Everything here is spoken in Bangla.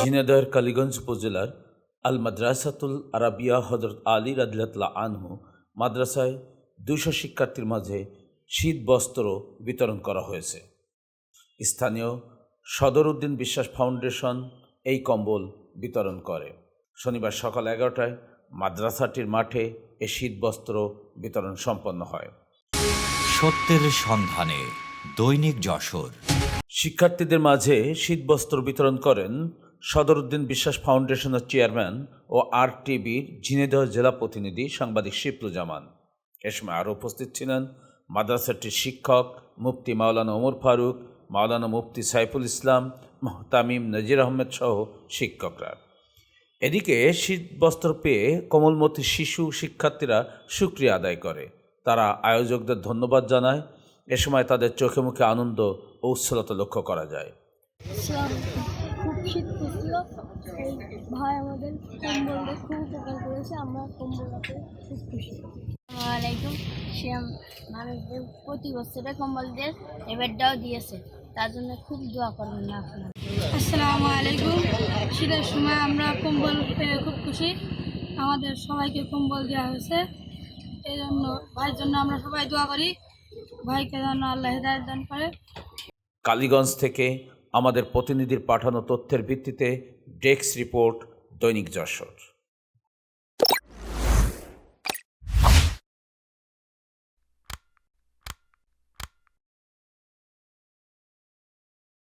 ঝিনাইদহের কালীগঞ্জ উপজেলার আল মাদ্রাসাতুল আরাবিয়া হজরত আলী রাদিল্লাহ আনহু মাদ্রাসায় দুশো শিক্ষার্থীর মাঝে শীত বস্ত্র বিতরণ করা হয়েছে। স্থানীয় সদর উদ্দিন বিশ্বাস ফাউন্ডেশন এই কম্বল বিতরণ করে। শনিবার সকাল এগারোটায় মাদ্রাসাটির মাঠে এ শীত বস্ত্র বিতরণ সম্পন্ন হয়। সত্যের সন্ধানে দৈনিক যশোর। শিক্ষার্থীদের মাঝে শীতবস্ত্র বিতরণ করেন সদরউদ্দিন বিশ্বাস ফাউন্ডেশনের চেয়ারম্যান ও আর টিভির ঝিনেদহ জেলা প্রতিনিধি সাংবাদিক শিবলুজামান। এ সময় আরও উপস্থিত ছিলেন মাদ্রাসাটির শিক্ষক মুফতি মাওলানা ওমর ফারুক, মাওলানা মুফতি সাইফুল ইসলাম তামিম নজির আহমেদ সহ শিক্ষকরা। এদিকে শীতবস্ত্র পেয়ে কোমলমতি শিশু শিক্ষার্থীরা সুক্রিয়া আদায় করে। তারা আয়োজকদের ধন্যবাদ জানায়। এ সময় তাদের চোখে মুখে আনন্দ ও উচ্ছলতা লক্ষ্য করা যায়। ভাই আমাদের কম্বল দিয়ে খুব উপকার করেছে আমরা কম্বল হাতে খুব খুশি। আসসালামাইকুম সে মানুষদের প্রতি বছরে কম্বল দিয়ে এবারটাও দিয়েছে তার জন্য খুব দোয়া করবেন না আপনারা। আসসালামু আলাইকুম শীতের সময় আমরা কম্বল পেয়ে খুব খুশি। আমাদের সবাইকে কম্বল দেওয়া হয়েছে এই জন্য ভাইয়ের জন্য আমরা সবাই দোয়া করি। ভাইকে যেন আল্লাহ হেদায়ত দান করে। কালীগঞ্জ থেকে আমাদের প্রতিনিধির পাঠানো তথ্যের ভিত্তিতে ডেস্ক রিপোর্ট দৈনিক যশোর।